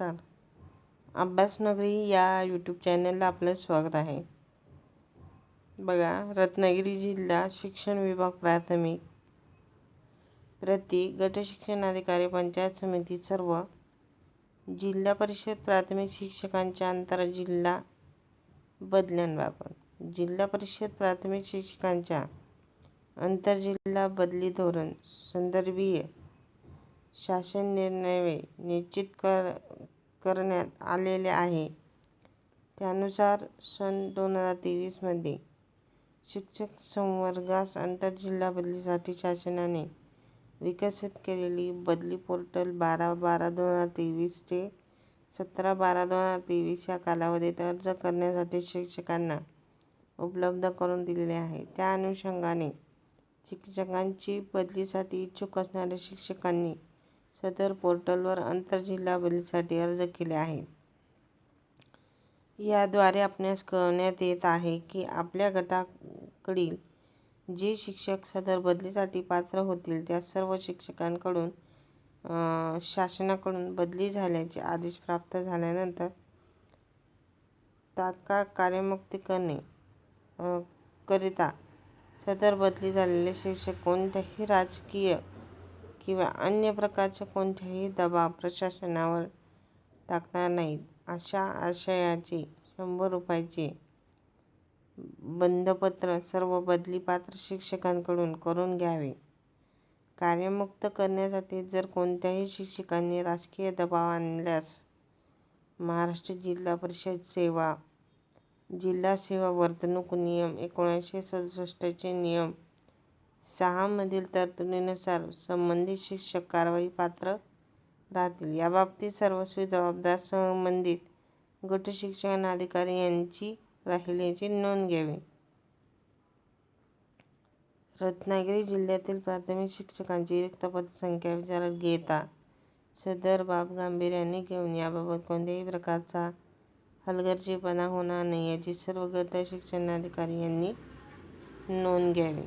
नमस्कार. अभ्यासनगरी या यूट्यूब चॅनलला आपलं स्वागत आहे. बघा रत्नागिरी जिल्हा शिक्षण विभाग प्राथमिक. प्रति गट शिक्षणाधिकारी पंचायत समिती सर्व. जिल्हा परिषद प्राथमिक शिक्षकांच्या आंतरजिल्हा बदल्यांबाबत. जिल्हा परिषद प्राथमिक शिक्षकांच्या आंतरजिल्हा बदली धोरण संदर्भीय शासन निर्णय निश्चित कर करण्यात आलेले आहे. त्यानुसार सन दोन हजार तेवीसमध्ये शिक्षक संवर्गास आंतरजिल्हा बदलीसाठी शासनाने विकसित केलेली बदली पोर्टल बारा बारा दोन हजार तेवीस ते सतरा बारा दोन हजार तेवीस या कालावधीत अर्ज करण्यासाठी शिक्षकांना उपलब्ध करून दिलेले आहे. त्या अनुषंगाने शिक्षकांची बदलीसाठी इच्छुक असणाऱ्या शिक्षकांनी सदर पोर्टलवर आंतरजिल्हा बदलीसाठी अर्ज केले आहेत. याद्वारे आपणास कळवण्यात येत आहे की आपल्या गटाकडील जे शिक्षक सदर बदलीसाठी पात्र होतील त्या सर्व शिक्षकांकडून शासनाकडून बदली झाल्याचे आदेश प्राप्त झाल्यानंतर तात्काळ कार्यमुक्ती करणे करिता सदर बदली झालेले शिक्षक कोणत्याही राजकीय किंवा अन्य प्रकारच्या कोणत्याही दबाव प्रशासनावर टाकणार नाहीत. अशा आशयाचे शंभर रुपयाचे बंधपत्र सर्व बदलीपात्र शिक्षकांकडून करून घ्यावे. कार्यमुक्त करण्यासाठी जर कोणत्याही शिक्षकांनी राजकीय दबाव आणल्यास महाराष्ट्र जिल्हा परिषद सेवा जिल्हा सेवा वर्तणूक नियम एकोणीसशे सदुसष्टचे नियम सहामधील तरतुदीनुसार संबंधित शिक्षक कारवाई पात्र राहतील. याबाबतीत सर्वस्वी जबाबदार संबंधित गट शिक्षणाधिकारी यांची राहिल्याची नोंद घ्यावी. रत्नागिरी जिल्ह्यातील प्राथमिक शिक्षकांची रिक्त पदसंख्या विचारात घेता सदर बाब गांभीर्याने घेऊन याबाबत कोणत्याही प्रकारचा हलगर्जीपणा होणार नाही याची सर्व गट शिक्षणाधिकारी यांनी नोंद घ्यावी.